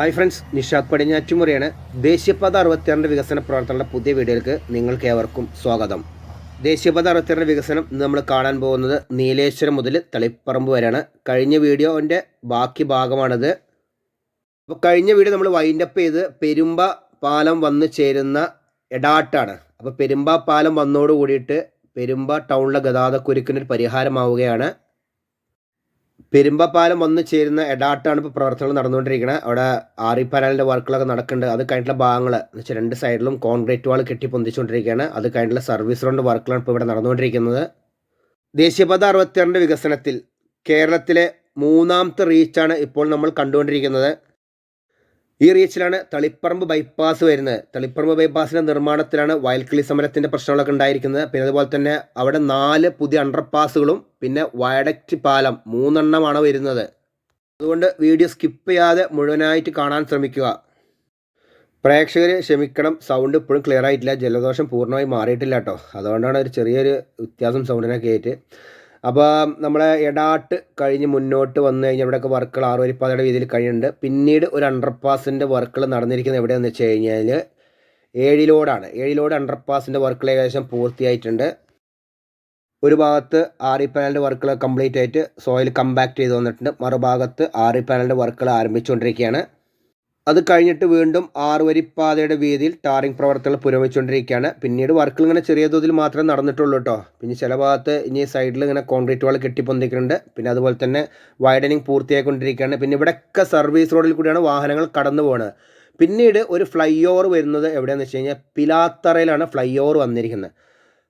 Hi friends Nishad പടിഞ്ഞാറ്റുമുറിയാണ് ദേശീയപാത അറുപത്തിയാറിന്റെ വികസന പ്രവർത്തനങ്ങളുടെ പുതിയ വീഡിയോയിലേക്ക് നിങ്ങൾക്ക് ഏവർക്കും സ്വാഗതം. ദേശീയപാത അറുപത്തിയാറിന്റെ വികസനം നമ്മൾ കാണാൻ പോകുന്നത് നീലേശ്വരം മുതൽ തളിപ്പറമ്പ് വരെയാണ്. കഴിഞ്ഞ വീഡിയോന്റെ ബാക്കി ഭാഗമാണിത്. അപ്പോൾ കഴിഞ്ഞ വീഡിയോ നമ്മൾ വൈൻഡപ്പ് ചെയ്ത് പെരുമ്പ പാലം വന്ന് ചേരുന്ന എടാട്ടാണ്. അപ്പോൾ പെരുമ്പ പാലം വന്നോട് കൂടിയിട്ട് പെരുമ്പ ടൗണിലെ ഗതാഗതക്കുരുക്കിനൊരു പരിഹാരമാവുകയാണ്. പെരുമ്പപ്പാലം വന്ന് ചേരുന്ന എടാട്ടാണ് ഇപ്പോൾ പ്രവർത്തനങ്ങൾ നടന്നുകൊണ്ടിരിക്കുന്നത് അവിടെ ആറി പാനലിന്റെ വർക്കുകളൊക്കെ നടക്കുന്നുണ്ട്. അത് കഴിഞ്ഞിട്ടുള്ള ഭാഗങ്ങൾ എന്ന് വെച്ചാൽ രണ്ട് സൈഡിലും കോൺക്രീറ്റ് വാൾ കെട്ടി പൊന്തിച്ചുകൊണ്ടിരിക്കുകയാണ് അത് കഴിഞ്ഞിട്ടുള്ള സർവീസ് റോഡ് വർക്കുകളാണ് ഇപ്പോൾ ഇവിടെ നടന്നുകൊണ്ടിരിക്കുന്നത്. ദേശീയപാത അറുപത്തിയാറിന്റെ വികസനത്തിൽ കേരളത്തിലെ മൂന്നാമത്തെ റീച്ചാണ് ഇപ്പോൾ നമ്മൾ കണ്ടുകൊണ്ടിരിക്കുന്നത്. ഈ റീച്ചിലാണ് തളിപ്പറമ്പ് ബൈപ്പാസ് വരുന്നത്. തളിപ്പറമ്പ് ബൈപ്പാസിന്റെ നിർമ്മാണത്തിലാണ് വയൽക്കിളി സമരത്തിന്റെ പ്രശ്നങ്ങളൊക്കെ ഉണ്ടായിരിക്കുന്നത്. പിന്നെ അതുപോലെ തന്നെ അവിടെ നാല് പുതിയ അണ്ടർപാസുകളും പിന്നെ വയഡക്റ്റ് പാലം മൂന്നെണ്ണമാണ് വരുന്നത്. അതുകൊണ്ട് വീഡിയോ സ്കിപ്പ് ചെയ്യാതെ മുഴുവനായിട്ട് കാണാൻ ശ്രമിക്കുക. പ്രേക്ഷകർ ക്ഷമിക്കണം. സൗണ്ട് ഇപ്പോഴും ക്ലിയർ ആയിട്ടില്ല. ജലദോഷം പൂർണമായി മാറിയിട്ടില്ല കേട്ടോ. അതുകൊണ്ടാണ് ഒരു ചെറിയൊരു വ്യത്യാസം സൗണ്ടിനൊക്കെ ആയിട്ട്. അപ്പോൾ നമ്മളെ എടാട്ട് കഴിഞ്ഞ് മുന്നോട്ട് വന്നു കഴിഞ്ഞാൽ ഇവിടെയൊക്കെ വർക്കുകൾ ആറുവരിപ്പാതയുടെ രീതിയിൽ കഴിയുന്നുണ്ട് പിന്നീട് ഒരു അണ്ടർപാസിന്റെ വർക്കുകൾ നടന്നിരിക്കുന്നത് എവിടെയാണെന്ന് വെച്ച് കഴിഞ്ഞാൽ ഏഴിലോടാണ്. ഏഴിലോട് അണ്ടർപാസിന്റെ വർക്കുകൾ ഏകദേശം പൂർത്തിയായിട്ടുണ്ട്. ഒരു ഭാഗത്ത് ആറി പാനലിന്റെ വർക്കുകൾ കംപ്ലീറ്റ് ആയിട്ട് സോയിൽ കമ്പാക്ട് ചെയ്ത് വന്നിട്ടുണ്ട്. മറുഭാഗത്ത് ആറി പാനലിന്റെ വർക്കുകൾ ആരംഭിച്ചുകൊണ്ടിരിക്കുകയാണ്. അത് കഴിഞ്ഞിട്ട് വീണ്ടും ആറുവരിപ്പാതയുടെ വീതിയിൽ ടാറിംഗ് പ്രവർത്തനങ്ങൾ പുരോഗമിച്ചുകൊണ്ടിരിക്കുകയാണ്. പിന്നീട് വർക്കുകൾ ഇങ്ങനെ ചെറിയ തോതിൽ മാത്രമേ നടന്നിട്ടുള്ളൂ കേട്ടോ. പിന്നെ ചില ഭാഗത്ത് ഇനി സൈഡിൽ ഇങ്ങനെ കോൺക്രീറ്റ് വാൾ കെട്ടിപ്പൊന്തിക്കുന്നുണ്ട്. പിന്നെ അതുപോലെ തന്നെ വൈഡനിങ് പൂർത്തിയായിക്കൊണ്ടിരിക്കുകയാണ്. പിന്നെ ഇവിടെയൊക്കെ സർവീസ് റോഡിൽ കൂടിയാണ് വാഹനങ്ങൾ കടന്നു പോകുന്നത് പിന്നീട് ഒരു ഫ്ലൈ ഓവർ വരുന്നത് എവിടെയാണെന്ന് വെച്ച് കഴിഞ്ഞാൽ പിലാത്തറയിലാണ് ഫ്ലൈ ഓവർ വന്നിരിക്കുന്നത്.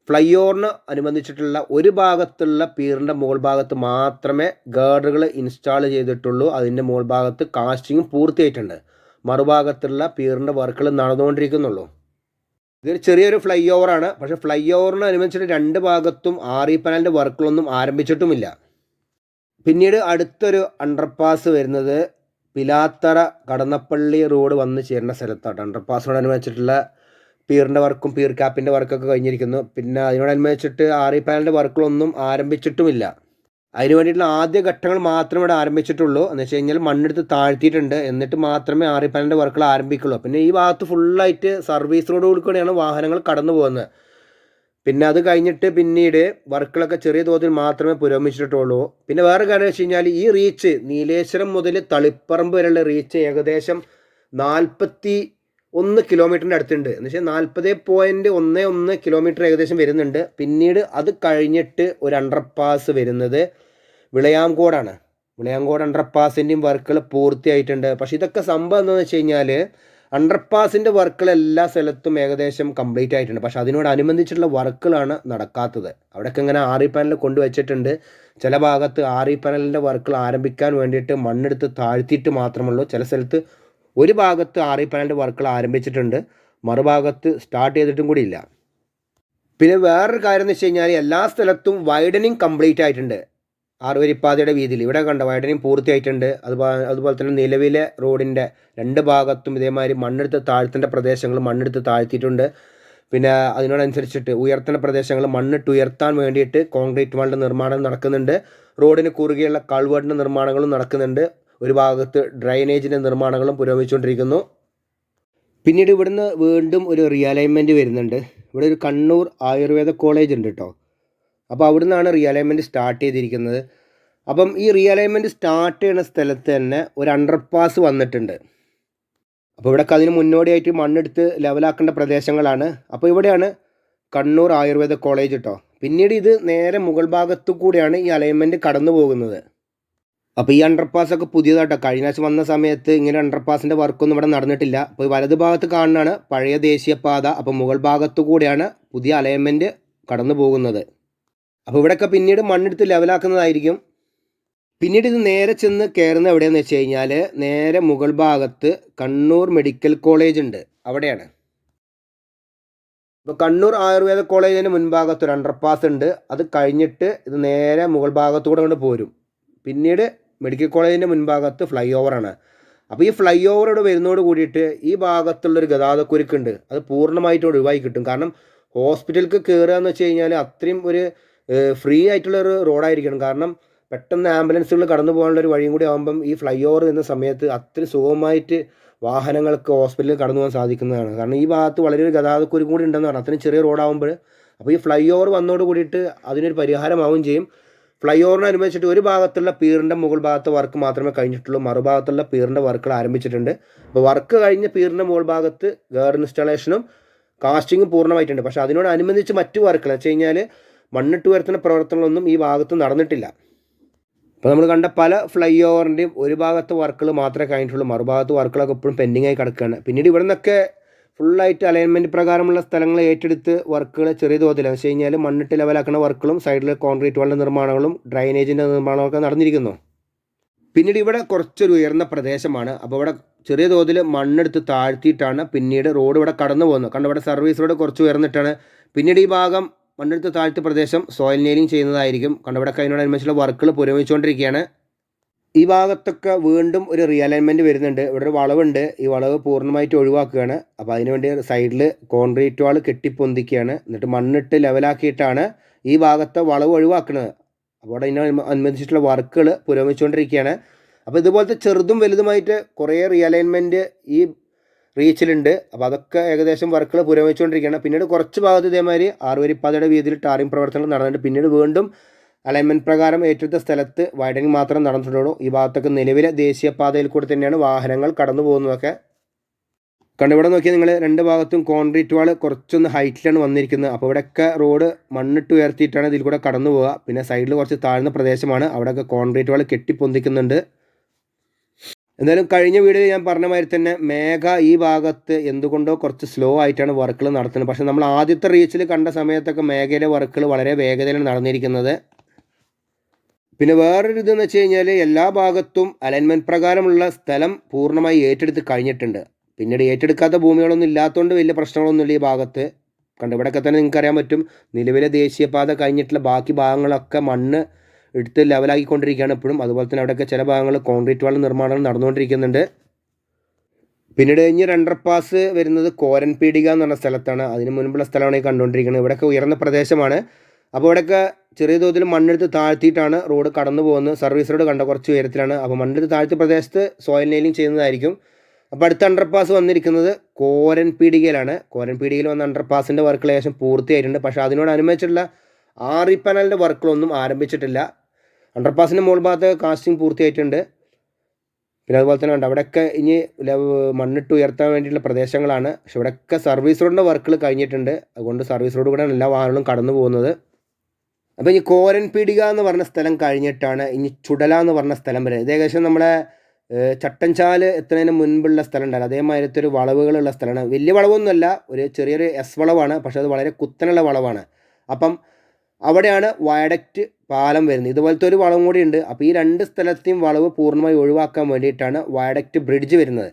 ഫ്ലൈ ഓവറിന് അനുബന്ധിച്ചിട്ടുള്ള ഒരു ഭാഗത്തുള്ള പീറിന്റെ മുകൾ ഭാഗത്ത് മാത്രമേ ഗാർഡുകൾ ഇൻസ്റ്റാൾ ചെയ്തിട്ടുള്ളൂ. അതിന്റെ മുകൾ ഭാഗത്ത് കാസ്റ്റിങ്ങും പൂർത്തിയായിട്ടുണ്ട്. മറുഭാഗത്തുള്ള പീറിന്റെ വർക്കുകൾ നടന്നുകൊണ്ടിരിക്കുന്നുള്ളൂ. ഇതൊരു ചെറിയൊരു ഫ്ലൈ ഓവറാണ്. പക്ഷേ ഫ്ലൈ ഓവറിന് രണ്ട് ഭാഗത്തും ആറി പനലിന്റെ വർക്കുകളൊന്നും ആരംഭിച്ചിട്ടുമില്ല. പിന്നീട് അടുത്തൊരു അണ്ടർപാസ് വരുന്നത് പിലാത്തറ കടന്നപ്പള്ളി റോഡ് വന്ന് ചേരുന്ന സ്ഥലത്താണ്. അണ്ടർപാസിനോടനുബന്ധിച്ചിട്ടുള്ള പീറിന്റെ വർക്കും പീർ ക്യാപ്പിന്റെ വർക്കൊക്കെ കഴിഞ്ഞിരിക്കുന്നു. പിന്നെ അതിനോടനുബന്ധിച്ചിട്ട് ആറി പാനലിന്റെ വർക്കുകളൊന്നും ആരംഭിച്ചിട്ടുമില്ല. അതിന് വേണ്ടിയിട്ടുള്ള ആദ്യ ഘട്ടങ്ങൾ മാത്രമേ ഇവിടെ ആരംഭിച്ചിട്ടുള്ളൂ. എന്ന് വെച്ച് കഴിഞ്ഞാൽ മണ്ണെടുത്ത് താഴ്ത്തിയിട്ടുണ്ട്. എന്നിട്ട് മാത്രമേ ആറി പാനലിന്റെ വർക്കുകൾ ആരംഭിക്കുള്ളൂ. പിന്നെ ഈ ഭാഗത്ത് ഫുള്ളായിട്ട് സർവീസ് റോഡുകളിൽ കൂടെയാണ് വാഹനങ്ങൾ കടന്നു പോകുന്നത്. പിന്നെ അത് കഴിഞ്ഞിട്ട് പിന്നീട് വർക്കുകളൊക്കെ ചെറിയ തോതിൽ മാത്രമേ പുരോഗമിച്ചിട്ടുള്ളൂ. പിന്നെ വേറെ കാര്യം വെച്ച് കഴിഞ്ഞാൽ ഈ റീച്ച് നീലേശ്വരം മുതൽ തളിപ്പറമ്പ് വരെയുള്ള റീച്ച് ഏകദേശം നാൽപ്പത്തി ഒന്ന് കിലോമീറ്ററിന്റെ അടുത്തുണ്ട്. എന്ന് വെച്ചാൽ നാൽപ്പത് പോയിന്റ് ഒന്ന് ഒന്ന് കിലോമീറ്റർ ഏകദേശം വരുന്നുണ്ട്. പിന്നീട് അത് കഴിഞ്ഞിട്ട് ഒരു അണ്ടർപാസ് വരുന്നത് വിളയാംകോടാണ്. വിളയാംകോട് അണ്ടർപാസിന്റെയും വർക്കുകൾ പൂർത്തിയായിട്ടുണ്ട്. പക്ഷെ ഇതൊക്കെ സംഭവം എന്താണെന്ന് വെച്ച് കഴിഞ്ഞാൽ അണ്ടർപാസിന്റെ വർക്കുകൾ എല്ലാ സ്ഥലത്തും ഏകദേശം കംപ്ലീറ്റ് ആയിട്ടുണ്ട്. പക്ഷേ അതിനോടനുബന്ധിച്ചിട്ടുള്ള വർക്കുകളാണ് നടക്കാത്തത്. അവിടെയൊക്കെ ഇങ്ങനെ ആറി പാനൽ കൊണ്ടുവച്ചിട്ടുണ്ട്. ചില ഭാഗത്ത് ആറി പാനലിന്റെ വർക്കുകൾ ആരംഭിക്കാൻ വേണ്ടിയിട്ട് മണ്ണെടുത്ത് താഴ്ത്തിയിട്ട് മാത്രമുള്ളൂ ചില സ്ഥലത്ത് ഒരു ഭാഗത്ത് ആറി പാനലിന്റെ വർക്കുകൾ ആരംഭിച്ചിട്ടുണ്ട്. മറുഭാഗത്ത് സ്റ്റാർട്ട് ചെയ്തിട്ടും കൂടി ഇല്ല പിന്നെ വേറൊരു കാര്യം എന്ന് വെച്ച് കഴിഞ്ഞാൽ എല്ലാ സ്ഥലത്തും വൈഡനിങ് കംപ്ലീറ്റ് ആയിട്ടുണ്ട്. ആറുവരിപ്പാതയുടെ വീതിയിൽ. ഇവിടെ കണ്ട വൈഡനിങ് പൂർത്തിയായിട്ടുണ്ട്. അതുപോലെ അതുപോലെ തന്നെ നിലവിലെ റോഡിന്റെ രണ്ട് ഭാഗത്തും ഇതേമാതിരി മണ്ണെടുത്ത് താഴ്ത്തേണ്ട പ്രദേശങ്ങൾ മണ്ണെടുത്ത് താഴ്ത്തിയിട്ടുണ്ട്. പിന്നെ അതിനോടനുസരിച്ചിട്ട് ഉയർത്തേണ്ട പ്രദേശങ്ങൾ മണ്ണിട്ട് ഉയർത്താൻ വേണ്ടിയിട്ട് കോൺക്രീറ്റ് വാളിന്റെ നിർമ്മാണം നടക്കുന്നുണ്ട്. റോഡിന് കുറുകെയുള്ള കൾവേർഡിന്റെ നിർമ്മാണങ്ങളും നടക്കുന്നുണ്ട്. ഒരു ഭാഗത്ത് ഡ്രൈനേജിന്റെ നിർമ്മാണങ്ങളും പുരോഗമിച്ചുകൊണ്ടിരിക്കുന്നു. പിന്നീട് ഇവിടുന്ന് വീണ്ടും ഒരു റിയലൈൻമെന്റ് വരുന്നുണ്ട്. ഇവിടെ ഒരു കണ്ണൂർ ആയുർവേദ കോളേജ് ഉണ്ട് കേട്ടോ അപ്പോൾ അവിടെ നിന്നാണ് റിയലൈൻമെന്റ് സ്റ്റാർട്ട് ചെയ്തിരിക്കുന്നത്. അപ്പം ഈ റിയലൈൻമെന്റ് സ്റ്റാർട്ട് ചെയ്യുന്ന സ്ഥലത്ത് തന്നെ ഒരു അണ്ടർപാസ് വന്നിട്ടുണ്ട്. അപ്പോൾ ഇവിടെ അതിന് മുന്നോടിയായിട്ട് മണ്ണെടുത്ത് ലെവലാക്കേണ്ട പ്രദേശങ്ങളാണ്. അപ്പോൾ ഇവിടെയാണ് കണ്ണൂർ ആയുർവേദ കോളേജ് കേട്ടോ പിന്നീട് ഇത് നേരെ മുകൾ ഭാഗത്തു കൂടിയാണ് ഈ അലൈൻമെന്റ് കടന്നു പോകുന്നത് അപ്പോൾ ഈ അണ്ടർപാസ് ഒക്കെ പുതിയതാട്ടോ. കഴിഞ്ഞ ആഴ്ച വന്ന സമയത്ത് ഇങ്ങനെ അണ്ടർപാസിന്റെ വർക്കൊന്നും ഇവിടെ നടന്നിട്ടില്ല. അപ്പോൾ വലത് ഭാഗത്ത് കാണുന്നതാണ് പഴയ ദേശീയപാത അപ്പോൾ മുകൾ ഭാഗത്തു കൂടെയാണ് പുതിയ അലൈൻമെന്റ് കടന്നു പോകുന്നത്. അപ്പോൾ ഇവിടെയൊക്കെ പിന്നീട് മണ്ണെടുത്ത് ലെവലാക്കുന്നതായിരിക്കും പിന്നീട് ഇത് നേരെ ചെന്ന് കയറുന്ന എവിടെയെന്ന് വെച്ച് കഴിഞ്ഞാൽ നേരെ മുകൾ ഭാഗത്ത് കണ്ണൂർ മെഡിക്കൽ കോളേജ് ഉണ്ട്. അവിടെയാണ്. ഇപ്പോൾ കണ്ണൂർ ആയുർവേദ കോളേജിന് മുൻഭാഗത്ത് ഒരു അണ്ടർപാസ് ഉണ്ട്. അത് കഴിഞ്ഞിട്ട് ഇത് നേരെ മുകൾ ഭാഗത്തൂടെ കൊണ്ട് പോരും. പിന്നീട് മെഡിക്കൽ കോളേജിന്റെ മുൻഭാഗത്ത് ഫ്ലൈ ഓവറാണ് അപ്പോൾ ഈ ഫ്ലൈ ഓവറോട് വരുന്നതോട് കൂടിയിട്ട് ഈ ഭാഗത്തുള്ളൊരു ഗതാഗതക്കുരുക്കുണ്ട്. അത് പൂർണമായിട്ട് ഒഴിവായി കിട്ടും. കാരണം ഹോസ്പിറ്റലിലേക്ക് കയറുക എന്ന് വെച്ച് കഴിഞ്ഞാൽ അത്രയും ഒരു ഫ്രീ ആയിട്ടുള്ള ഒരു റോഡായിരിക്കണം. കാരണം പെട്ടെന്ന് ആംബുലൻസുകൾ കടന്നു പോകാനുള്ള ഒരു വഴിയും കൂടി ആകുമ്പം ഈ ഫ്ലൈ ഓവർ എന്ന സമയത്ത് അത്ര സുഖമായിട്ട് വാഹനങ്ങൾക്ക് ഹോസ്പിറ്റലിൽ കടന്നു പോകാൻ സാധിക്കുന്നതാണ്. കാരണം ഈ ഭാഗത്ത് വളരെ ഒരു ഗതാഗതക്കുരു കൂടി ഉണ്ടെന്ന് പറഞ്ഞു. അത്രയും ചെറിയ റോഡാകുമ്പോൾ അപ്പോൾ ഈ ഫ്ലൈ ഓവർ വന്നതോട് കൂടിയിട്ട് അതിനൊരു പരിഹാരമാവുകയും ചെയ്യും. ഫ്ലൈ ഓവറിനനുബന്ധിച്ചിട്ട് ഒരു ഭാഗത്തുള്ള പീറിന്റെ മുകൾ ഭാഗത്തെ വർക്ക് മാത്രമേ കഴിഞ്ഞിട്ടുള്ളൂ. മറുഭാഗത്തുള്ള പീറിന്റെ വർക്കുകൾ ആരംഭിച്ചിട്ടുണ്ട്. അപ്പോൾ വർക്ക് കഴിഞ്ഞ പീറിന്റെ മുകൾ ഭാഗത്ത് ഗേർ ഇൻസ്റ്റാളേഷനും കാസ്റ്റിങ്ങും പൂർണമായിട്ടുണ്ട്. പക്ഷേ അതിനോടനുബന്ധിച്ച് മറ്റു വർക്കുകൾ വെച്ച് കഴിഞ്ഞാൽ മണ്ണിട്ട് ഉയർത്തുന്ന പ്രവർത്തനങ്ങളൊന്നും ഈ ഭാഗത്ത് നടന്നിട്ടില്ല. അപ്പോൾ നമ്മൾ കണ്ട പല ഫ്ലൈ ഓവറിന്റെയും ഒരു ഭാഗത്തെ വർക്കുകൾ മാത്രമേ കഴിഞ്ഞിട്ടുള്ളൂ. മറുഭാഗത്ത് വർക്കുകളൊക്കെ ഇപ്പോഴും പെൻഡിങ് ആയി കിടക്കുകയാണ്. പിന്നീട് ഇവിടെ നിന്നൊക്കെ ഫുള്ളായിട്ട് അലൈൻമെന്റ് പ്രകാരമുള്ള സ്ഥലങ്ങൾ ഏറ്റെടുത്ത് വർക്കുകൾ ചെറിയ തോതിൽ വെച്ച് കഴിഞ്ഞാൽ മണ്ണിട്ട് ലെവലാക്കുന്ന വർക്കുകളും സൈഡിൽ കോൺക്രീറ്റ് വാളിന്റെ നിർമ്മാണങ്ങളും ഡ്രൈനേജിന്റെ നിർമ്മാണങ്ങളൊക്കെ നടന്നിരിക്കുന്നു. പിന്നീട് ഇവിടെ കുറച്ചൊരു ഉയർന്ന പ്രദേശമാണ്. അപ്പോൾ ഇവിടെ ചെറിയ തോതിൽ മണ്ണെടുത്ത് താഴ്ത്തിയിട്ടാണ് പിന്നീട് റോഡ് ഇവിടെ കടന്നു പോകുന്നത്. കാരണം ഇവിടെ സർവീസ് റോഡ് കുറച്ച് ഉയർന്നിട്ടാണ്. പിന്നീട് ഈ ഭാഗം മണ്ണെടുത്ത് താഴ്ത്തി പ്രദേശം സോയിൽ നെയിലിംഗ് ചെയ്യുന്നതായിരിക്കും. കണ്ടവിടെ ഇവിടെ അതിനോടനുബന്ധിച്ചുള്ള വർക്കുകൾ പുരോഗമിച്ചുകൊണ്ടിരിക്കുകയാണ്. ഈ ഭാഗത്തൊക്കെ വീണ്ടും ഒരു റിയലൈൻമെന്റ് വരുന്നുണ്ട്. ഇവിടെ ഒരു വളവുണ്ട്. ഈ വളവ് പൂർണമായിട്ട് ഒഴിവാക്കുകയാണ്. അപ്പോൾ അതിനുവേണ്ടി സൈഡിൽ കോൺക്രീറ്റ് വാൾ കെട്ടിപ്പൊന്തിക്കുകയാണ്. എന്നിട്ട് മണ്ണിട്ട് ലെവലാക്കിയിട്ടാണ് ഈ ഭാഗത്തെ വളവ് ഒഴിവാക്കുന്നത്. അപ്പോൾ അവിടെ ഇതിനെ അനുബന്ധിച്ചിട്ടുള്ള വർക്കുകൾ പുരോഗമിച്ചുകൊണ്ടിരിക്കുകയാണ്. അപ്പോൾ ഇതുപോലത്തെ ചെറുതും വലുതുമായിട്ട് കുറേ റിയലൈൻമെന്റ് ഈ റീച്ചിലുണ്ട് അപ്പോൾ അതൊക്കെ ഏകദേശം വർക്കുകൾ പുരോഗമിച്ചുകൊണ്ടിരിക്കുകയാണ്. പിന്നീട് കുറച്ച് ഭാഗത്ത് ഇതേമാതിരി ആറുവരിപ്പാതയുടെ വീതിയിൽ ടാറിംഗ് പ്രവർത്തനങ്ങൾ നടന്നിട്ട് പിന്നീട് വീണ്ടും അലൈൻമെന്റ് പ്രകാരം ഏറ്റെടുത്ത സ്ഥലത്ത് വൈഡനിങ് മാത്രം നടന്നിട്ടുള്ളൂ. ഈ ഭാഗത്തൊക്കെ നിലവിലെ ദേശീയപാതയിൽ കൂടെ തന്നെയാണ് വാഹനങ്ങൾ കടന്നു പോകുന്നതൊക്കെ. കണ്ടിവിടെ നോക്കിയാൽ നിങ്ങൾ രണ്ട് ഭാഗത്തും കോൺക്രീറ്റ് വാൾ കുറച്ചൊന്ന് ഹൈറ്റിലാണ് വന്നിരിക്കുന്നത്. അപ്പോൾ ഇവിടെയൊക്കെ റോഡ് മണ്ണിട്ട് ഉയർത്തിയിട്ടാണ് ഇതിൽ കൂടെ കടന്നു പോവുക. പിന്നെ സൈഡിൽ കുറച്ച് താഴ്ന്ന പ്രദേശമാണ്. അവിടെയൊക്കെ കോൺക്രീറ്റ് വാൾ കെട്ടിപ്പൊന്തിക്കുന്നുണ്ട്. എന്തായാലും കഴിഞ്ഞ വീഡിയോയിൽ ഞാൻ പറഞ്ഞ മാതിരി തന്നെ മേഘ ഈ ഭാഗത്ത് എന്തുകൊണ്ടോ കുറച്ച് സ്ലോ ആയിട്ടാണ് വർക്കുകൾ നടത്തുന്നത്. പക്ഷേ നമ്മൾ ആദ്യത്തെ റീച്ചിൽ കണ്ട സമയത്തൊക്കെ മേഘയിലെ വർക്കുകൾ വളരെ വേഗതയിലാണ് നടന്നിരിക്കുന്നത്. പിന്നെ വേറൊരു ഇതെന്ന് വെച്ച് കഴിഞ്ഞാൽ എല്ലാ ഭാഗത്തും അലൈൻമെന്റ് പ്രകാരമുള്ള സ്ഥലം പൂർണമായി ഏറ്റെടുത്ത് കഴിഞ്ഞിട്ടുണ്ട്. പിന്നീട് ഏറ്റെടുക്കാത്ത ഭൂമികളൊന്നും ഇല്ലാത്തതുകൊണ്ട് വലിയ പ്രശ്നങ്ങളൊന്നുമില്ല ഈ ഭാഗത്ത്. കണ്ട് ഇവിടെയൊക്കെ തന്നെ നിങ്ങൾക്ക് അറിയാൻ പറ്റും. നിലവിലെ ദേശീയപാത കഴിഞ്ഞിട്ടുള്ള ബാക്കി ഭാഗങ്ങളൊക്കെ മണ്ണ് എടുത്ത് ലെവലാക്കിക്കൊണ്ടിരിക്കുകയാണ് ഇപ്പോഴും. അതുപോലെ തന്നെ അവിടെയൊക്കെ ചില ഭാഗങ്ങൾ കോൺക്രീറ്റ് വാൾ നിർമ്മാണം നടന്നുകൊണ്ടിരിക്കുന്നുണ്ട്. പിന്നീട് കഴിഞ്ഞ് രണ്ടർ പാസ് വരുന്നത് കോരൻപീടിക എന്ന് പറഞ്ഞ സ്ഥലത്താണ്. അതിന് മുൻപുള്ള സ്ഥലമാണ് ഈ കണ്ടുകൊണ്ടിരിക്കുന്നത്. ഇവിടെയൊക്കെ ഉയർന്ന പ്രദേശമാണ്. അപ്പോൾ ഇവിടെയൊക്കെ ചെറിയ തോതിൽ മണ്ണെടുത്ത് താഴ്ത്തിയിട്ടാണ് റോഡ് കടന്നു പോകുന്നത്. സർവീസ് റോഡ് കണ്ട കുറച്ച് ഉയരത്തിലാണ്. അപ്പോൾ മണ്ണെടുത്ത് താഴ്ത്തിയ പ്രദേശത്ത് സോയിൽ നെയിലിംഗ് ചെയ്യുന്നതായിരിക്കും. അപ്പോൾ അടുത്ത അണ്ടർപാസ് വന്നിരിക്കുന്നത് കോരൻ പീടികയിലാണ്. കോരൻ പീടികയിൽ വന്ന അണ്ടർപാസിന്റെ വർക്കുകൾ ഏകദേശം പൂർത്തിയായിട്ടുണ്ട്. പക്ഷേ അതിനോടനുബന്ധിച്ചിട്ടുള്ള ആറി പാനലിന്റെ വർക്കുകളൊന്നും ആരംഭിച്ചിട്ടില്ല. അണ്ടർപാസിന്റെ മുകൾ ഭാഗത്ത് കാസ്റ്റിംഗ് പൂർത്തിയായിട്ടുണ്ട്. പിന്നെ അതുപോലെ തന്നെ ഉണ്ട് അവിടെയൊക്കെ ഇനി മണ്ണിട്ട് ഉയർത്താൻ വേണ്ടിയിട്ടുള്ള പ്രദേശങ്ങളാണ്. പക്ഷെ ഇവിടെയൊക്കെ സർവീസ് റോഡിന്റെ വർക്കുകൾ കഴിഞ്ഞിട്ടുണ്ട്. അതുകൊണ്ട് സർവീസ് റോഡ് കൂടെയാണ് എല്ലാ വാഹനങ്ങളും കടന്നു പോകുന്നത്. അപ്പോൾ കോരൻ പീടിക എന്ന് പറഞ്ഞ സ്ഥലം കഴിഞ്ഞിട്ടാണ് ഇനി ചുടല എന്ന് പറഞ്ഞ സ്ഥലം വരെ ഏകദേശം നമ്മളെ ചട്ടൻചാൽ എത്തുന്നതിന് മുൻപുള്ള സ്ഥലം ഉണ്ടല്ലോ അതേമാതിരത്തെ ഒരു വളവുകളുള്ള സ്ഥലമാണ്. വലിയ വളവൊന്നുമല്ല ഒരു ചെറിയൊരു എസ് വളവാണ് പക്ഷേ അത് വളരെ കുത്തനുള്ള വളവാണ്. അപ്പം അവിടെയാണ് വയഡക്റ്റ് പാലം വരുന്നത്. ഇതുപോലത്തെ ഒരു വളവും കൂടി ഉണ്ട്. അപ്പോൾ ഈ രണ്ട് സ്ഥലത്തെയും വളവ് പൂർണമായി ഒഴിവാക്കാൻ വേണ്ടിയിട്ടാണ് വയഡക്റ്റ് ബ്രിഡ്ജ് വരുന്നത്.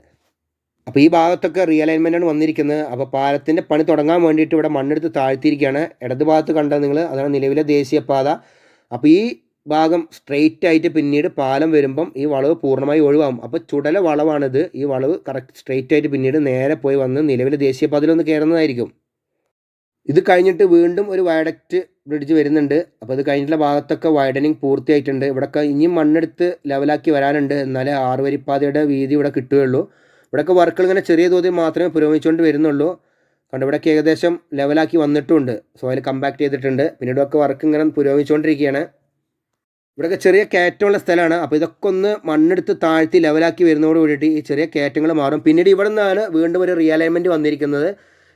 അപ്പോൾ ഈ ഭാഗത്തൊക്കെ റിയലൈൻമെന്റാണ് വന്നിരിക്കുന്നത്. അപ്പോൾ പാലത്തിന്റെ പണി തുടങ്ങാൻ വേണ്ടിയിട്ട് ഇവിടെ മണ്ണെടുത്ത് താഴ്ത്തിയിരിക്കുകയാണ്. ഇടത് ഭാഗത്ത് കണ്ടത് നിങ്ങൾ അതാണ് നിലവിലെ ദേശീയപാത. അപ്പോൾ ഈ ഭാഗം സ്ട്രെയിറ്റ് ആയിട്ട് പിന്നീട് പാലം വരുമ്പം ഈ വളവ് പൂർണമായി ഒഴിവാകും. അപ്പോൾ ചുടല വളവാണിത്. ഈ വളവ് കറക്റ്റ് സ്ട്രെയിറ്റ് ആയിട്ട് പിന്നീട് നേരെ പോയി വന്ന് നിലവിലെ ദേശീയപാതയിലൊന്ന് കയറുന്നതായിരിക്കും. ഇത് കഴിഞ്ഞിട്ട് വീണ്ടും ഒരു വയഡക്റ്റ് ബ്രിഡ്ജ് വരുന്നുണ്ട്. അപ്പോൾ ഇത് കഴിഞ്ഞിട്ടുള്ള ഭാഗത്തൊക്കെ വൈഡനിങ് പൂർത്തിയായിട്ടുണ്ട്. ഇവിടെയൊക്കെ ഇനിയും മണ്ണെടുത്ത് ലെവലാക്കി വരാനുണ്ട്. എന്നാലേ ആറുവരിപ്പാതയുടെ വീതി ഇവിടെ കിട്ടുകയുള്ളൂ. ഇവിടെയൊക്കെ വർക്കുകൾ ഇങ്ങനെ ചെറിയ തോതിൽ മാത്രമേ പുരോഗമിച്ചുകൊണ്ട് വരുന്നുള്ളൂ. കണ്ട് ഇവിടെയൊക്കെ ഏകദേശം ലെവലാക്കി വന്നിട്ടുണ്ട്. സോയിൽ കമ്പാക്ട് ചെയ്തിട്ടുണ്ട്. പിന്നീട് ഒക്കെ വർക്ക് ഇങ്ങനെ പുരോഗമിച്ചുകൊണ്ടിരിക്കുകയാണ്. ഇവിടെയൊക്കെ ചെറിയ കയറ്റമുള്ള സ്ഥലമാണ്. അപ്പോൾ ഇതൊക്കെ ഒന്ന് മണ്ണെടുത്ത് താഴ്ത്തി ലെവലാക്കി വരുന്നതോട് കൂടിയിട്ട് ഈ ചെറിയ കയറ്റങ്ങൾ മാറും. പിന്നീട് ഇവിടെ നിന്നാണ് വീണ്ടും ഒരു റിയലൈൻമെന്റ് വന്നിരിക്കുന്നത്.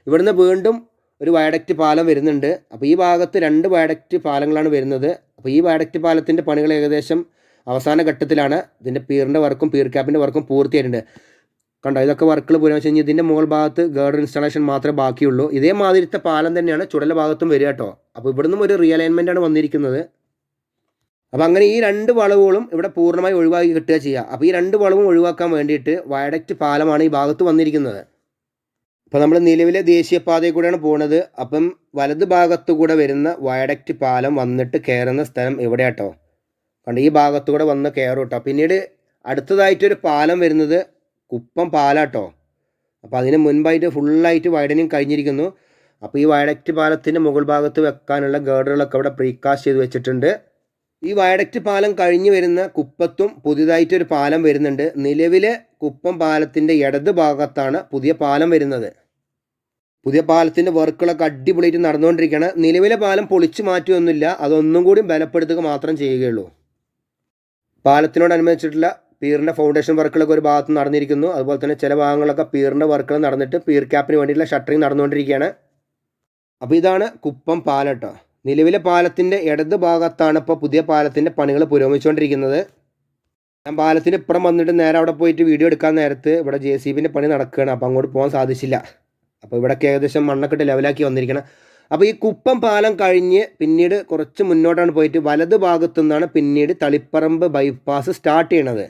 ഇവിടുന്ന് വീണ്ടും ഒരു വയഡക്റ്റ് പാലം വരുന്നുണ്ട്. അപ്പോൾ ഈ ഭാഗത്ത് രണ്ട് വയഡക്റ്റ് പാലങ്ങളാണ് വരുന്നത്. അപ്പോൾ ഈ വയഡക്റ്റ് പാലത്തിന്റെ പണികൾ ഏകദേശം അവസാന ഘട്ടത്തിലാണ്. ഇതിന്റെ പീറിന്റെ വർക്കും പീർ ക്യാപ്പിന്റെ വർക്കും പൂർത്തിയായിട്ടുണ്ട്. കണ്ടോ ഇതൊക്കെ വർക്കുകൾ പുരോഗമിച്ച് കഴിഞ്ഞാൽ ഇതിന്റെ മുകൾ ഭാഗത്ത് ഗേർഡർ ഇൻസ്റ്റാളേഷൻ മാത്രമേ ബാക്കിയുള്ളൂ. ഇതേമാതിരിത്തെ പാലം തന്നെയാണ് ചുടല ഭാഗത്തും വരിക കേട്ടോ. അപ്പോൾ ഇവിടുന്നും ഒരു റിയലൈൻമെന്റ് ആണ് വന്നിരിക്കുന്നത്. അപ്പോൾ അങ്ങനെ ഈ രണ്ട് വളവുകളും ഇവിടെ പൂർണമായി ഒഴിവാക്കി കിട്ടുക ചെയ്യുക അപ്പോൾ ഈ രണ്ട് വളവും ഒഴിവാക്കാൻ വേണ്ടിയിട്ട് വയഡക്റ്റ് പാലമാണ് ഈ ഭാഗത്ത് വന്നിരിക്കുന്നത്. അപ്പോൾ നമ്മൾ നിലവിലെ ദേശീയപാതയിൽ കൂടെയാണ് പോകുന്നത് അപ്പം വലത് ഭാഗത്തു കൂടെ വരുന്ന വയഡക്റ്റ് പാലം വന്നിട്ട് കയറുന്ന സ്ഥലം എവിടെയാട്ടോ കണ്ട് ഈ ഭാഗത്തു കൂടെ വന്ന് കയറും കേട്ടോ പിന്നീട് അടുത്തതായിട്ടൊരു പാലം വരുന്നത് കുപ്പം പാലാട്ടോ. അപ്പോൾ അതിന് മുൻപായിട്ട് ഫുള്ളായിട്ട് വൈഡനിങ് കഴിഞ്ഞിരിക്കുന്നു. അപ്പോൾ ഈ വയഡക്റ്റ് പാലത്തിന്റെ മുകൾ ഭാഗത്ത് വെക്കാനുള്ള ഗേഡറുകളൊക്കെ ഇവിടെ പ്രീകാസ്റ്റ് ചെയ്ത് വെച്ചിട്ടുണ്ട്. ഈ വയഡക്റ്റ് പാലം കഴിഞ്ഞു വരുന്ന കുപ്പത്തും പുതിയതായിട്ടൊരു പാലം വരുന്നുണ്ട്. നിലവിലെ കുപ്പം പാലത്തിന്റെ ഇടത് ഭാഗത്താണ് പുതിയ പാലം വരുന്നത്. പുതിയ പാലത്തിന്റെ വർക്കുകളൊക്കെ അടിപൊളിയായിട്ട് നടന്നുകൊണ്ടിരിക്കുകയാണ്. നിലവിലെ പാലം പൊളിച്ചു മാറ്റുമൊന്നുമില്ല അതൊന്നും കൂടി ബലപ്പെടുത്തുക മാത്രം ചെയ്യുകയുള്ളൂ. പാലത്തിനോടനുബന്ധിച്ചിട്ടുള്ള പീറിന്റെ ഫൗണ്ടേഷൻ വർക്കുകളൊക്കെ ഒരു ഭാഗത്ത് നടന്നിരിക്കുന്നു. അതുപോലെ തന്നെ ചില ഭാഗങ്ങളൊക്കെ പീറിന്റെ വർക്കുകൾ നടന്നിട്ട് പീർ ക്യാപ്പിന് വേണ്ടിയിട്ടുള്ള ഷട്ടറിങ് നടന്നുകൊണ്ടിരിക്കുകയാണ്. അപ്പോൾ ഇതാണ് കുപ്പം പാലട്ടോ നിലവിലെ പാലത്തിന്റെ ഇടത് ഭാഗത്താണ് ഇപ്പോൾ പുതിയ പാലത്തിന്റെ പണികൾ പുരോഗമിച്ചുകൊണ്ടിരിക്കുന്നത്. ഞാൻ പാലത്തിന് ഇപ്പുറം വന്നിട്ട് നേരെ അവിടെ പോയിട്ട് വീഡിയോ എടുക്കാൻ നേരത്ത് ഇവിടെ ജെ സി ബിന്റെ പണി നടക്കുകയാണ്. അപ്പോൾ അങ്ങോട്ട് പോകാൻ സാധിച്ചില്ല. അപ്പോൾ ഇവിടെയൊക്കെ ഏകദേശം മണ്ണൊക്കെ ലെവലാക്കി വന്നിരിക്കണം. അപ്പോൾ ഈ കുപ്പം പാലം കഴിഞ്ഞ് പിന്നീട് കുറച്ച് മുന്നോട്ടാണ് പോയിട്ട് വലത് ഭാഗത്തു നിന്നാണ് പിന്നീട് തളിപ്പറമ്പ് ബൈപ്പാസ് സ്റ്റാർട്ട് ചെയ്യണത്.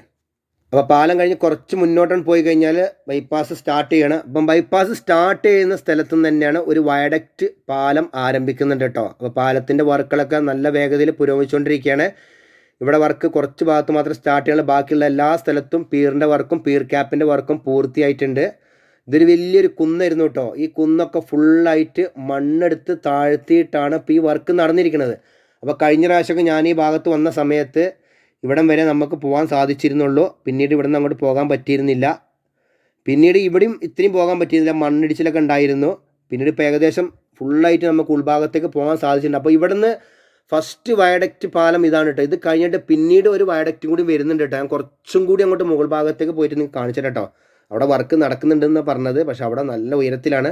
അപ്പോൾ പാലം കഴിഞ്ഞ് കുറച്ച് മുന്നോട്ടാണ് പോയി കഴിഞ്ഞാൽ ബൈപ്പാസ് സ്റ്റാർട്ട് ചെയ്യണം. അപ്പം ബൈപ്പാസ് സ്റ്റാർട്ട് ചെയ്യുന്ന സ്ഥലത്തു നിന്ന് തന്നെയാണ് ഒരു വയഡക്റ്റ് പാലം ആരംഭിക്കുന്നുണ്ട് കേട്ടോ. അപ്പോൾ പാലത്തിന്റെ വർക്കുകളൊക്കെ നല്ല വേഗതയിൽ പുരോഗമിച്ചുകൊണ്ടിരിക്കുകയാണ്. ഇവിടെ വർക്ക് കുറച്ച് ഭാഗത്ത് മാത്രം സ്റ്റാർട്ട് ചെയ്യാനുള്ള ബാക്കിയുള്ള എല്ലാ സ്ഥലത്തും പീറിന്റെ വർക്കും പീർ ക്യാപ്പിന്റെ വർക്കും പൂർത്തിയായിട്ടുണ്ട്. ഇതൊരു വലിയൊരു കുന്നായിരുന്നു കേട്ടോ. ഈ കുന്നൊക്കെ ഫുള്ളായിട്ട് മണ്ണെടുത്ത് താഴ്ത്തിയിട്ടാണ് ഇപ്പോൾ ഈ വർക്ക് നടന്നിരിക്കുന്നത്. അപ്പോൾ കഴിഞ്ഞ പ്രാവശ്യമൊക്കെ ഞാൻ ഈ ഭാഗത്ത് വന്ന സമയത്ത് ഇവിടം വരെ നമുക്ക് പോകാൻ സാധിച്ചിരുന്നുള്ളൂ. പിന്നീട് ഇവിടെ നിന്ന് അങ്ങോട്ട് പോകാൻ പറ്റിയിരുന്നില്ല. പിന്നീട് ഇവിടെയും ഇത്രയും പോകാൻ പറ്റിയിരുന്നില്ല. മണ്ണിടിച്ചിലൊക്കെ ഉണ്ടായിരുന്നു. പിന്നീട് ഇപ്പോൾ ഏകദേശം ഫുള്ളായിട്ട് നമുക്ക് ഉൾഭാഗത്തേക്ക് പോകാൻ സാധിച്ചിട്ടുണ്ട്. അപ്പോൾ ഇവിടുന്ന് ഫസ്റ്റ് വയഡക്റ്റ് പാലം ഇതാണ് കേട്ടോ. ഇത് കഴിഞ്ഞിട്ട് പിന്നീട് ഒരു വയഡക്റ്റും കൂടി വരുന്നുണ്ട് കേട്ടോ. ഞാൻ കുറച്ചും കൂടി അങ്ങോട്ട് മുകൾ ഭാഗത്തേക്ക് പോയിട്ട് നിങ്ങൾക്ക് കാണിച്ചു കേട്ടോ. അവിടെ വർക്ക് നടക്കുന്നുണ്ടെന്ന് പറഞ്ഞത്. പക്ഷേ അവിടെ നല്ല ഉയരത്തിലാണ്.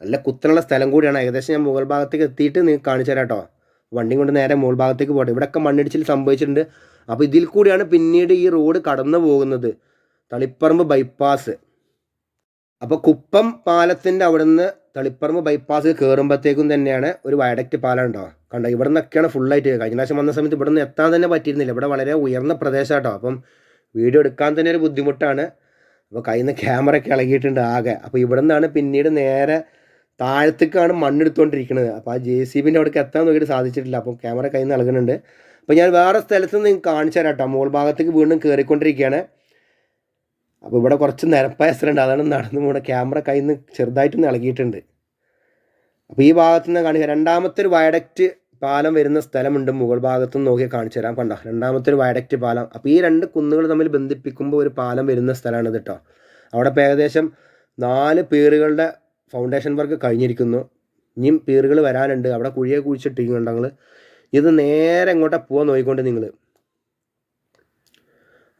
നല്ല കുത്തനുള്ള സ്ഥലം കൂടിയാണ്. ഏകദേശം ഞാൻ മുകൾ ഭാഗത്തേക്ക് എത്തിയിട്ട് നിങ്ങൾക്ക് കാണിച്ചു തരാം കേട്ടോ. വണ്ടി കൊണ്ട് നേരെ മുകൾ ഭാഗത്തേക്ക് പോകട്ടെ. ഇവിടെയൊക്കെ മണ്ണിടിച്ചിൽ സംഭവിച്ചിട്ടുണ്ട്. അപ്പോൾ ഇതിൽ കൂടിയാണ് പിന്നീട് ഈ റോഡ് കടന്നു പോകുന്നത്. തളിപ്പറമ്പ് ബൈപ്പാസ് അപ്പോൾ കുപ്പം പാലത്തിന്റെ അവിടുന്ന് തളിപ്പറമ്പ് ബൈപ്പാസ് കയറുമ്പോഴത്തേക്കും തന്നെയാണ് ഒരു വയഡക്റ്റ് പാലം ഉണ്ടോ? കണ്ടോ ഇവിടെ നിന്നൊക്കെയാണ് ഫുള്ളായിട്ട് കഴിഞ്ഞ പ്രാവശ്യം വന്ന സമയത്ത് ഇവിടെ നിന്ന് എത്താൻ തന്നെ പറ്റിയിരുന്നില്ല. ഇവിടെ വളരെ ഉയർന്ന പ്രദേശമാട്ടോ അപ്പം വീഡിയോ എടുക്കാൻ തന്നെ ഒരു ബുദ്ധിമുട്ടാണ്. അപ്പോൾ കയ്യിൽ നിന്ന് ക്യാമറ ഒക്കെ ഇളകിയിട്ടുണ്ട് ആകെ. അപ്പോൾ ഇവിടെ നിന്നാണ് പിന്നീട് നേരെ താഴത്തേക്കാണ് മണ്ണെടുത്തുകൊണ്ടിരിക്കുന്നത്. അപ്പോൾ ആ ജെ സി ബിന്റെ അവിടേക്ക് എത്താൻ നോക്കിയിട്ട് സാധിച്ചിട്ടില്ല. അപ്പോൾ ക്യാമറ കയ്യിൽ നിന്ന് നൽകുന്നുണ്ട്. അപ്പോൾ ഞാൻ വേറെ സ്ഥലത്ത് നിന്ന് കാണിച്ചു തരാം കേട്ടോ. മോൾ ഭാഗത്തേക്ക് വീണ്ടും കയറിക്കൊണ്ടിരിക്കുകയാണ് അപ്പോൾ ഇവിടെ കുറച്ച് നിരപ്പായ സ്ഥലമുണ്ട്. അതാണ് നടന്നു പോകുന്നത് ക്യാമറ കയ്യിൽ നിന്ന് ചെറുതായിട്ടൊന്ന് ഇളകിയിട്ടുണ്ട്. അപ്പോൾ ഈ ഭാഗത്തു നിന്ന് കാണിക്കുക രണ്ടാമത്തെ ഒരു വയഡക്റ്റ് പാലം വരുന്ന സ്ഥലമുണ്ട്. മുകൾ ഭാഗത്തു നിന്ന് നോക്കി കാണിച്ചു തരാം. കണ്ടോ? രണ്ടാമത്തെ ഒരു വയഡക്റ്റ് പാലം. അപ്പോൾ ഈ രണ്ട് കുന്നുകൾ തമ്മിൽ ബന്ധിപ്പിക്കുമ്പോൾ ഒരു പാലം വരുന്ന സ്ഥലമാണ് കേട്ടോ. അവിടെ ഏകദേശം നാല് പേറുകളുടെ ഫൗണ്ടേഷൻ വർക്ക് കഴിഞ്ഞിരിക്കുന്നു. ഇനിയും പേറുകൾ വരാനുണ്ട്. അവിടെ കുഴിയെ കുഴിച്ചിട്ടിരിക്കുന്നുണ്ട് ഞങ്ങൾ ഇത് നേരെ ഇങ്ങോട്ടാണ് പോകാൻ നോക്കിക്കൊണ്ട് നിങ്ങൾ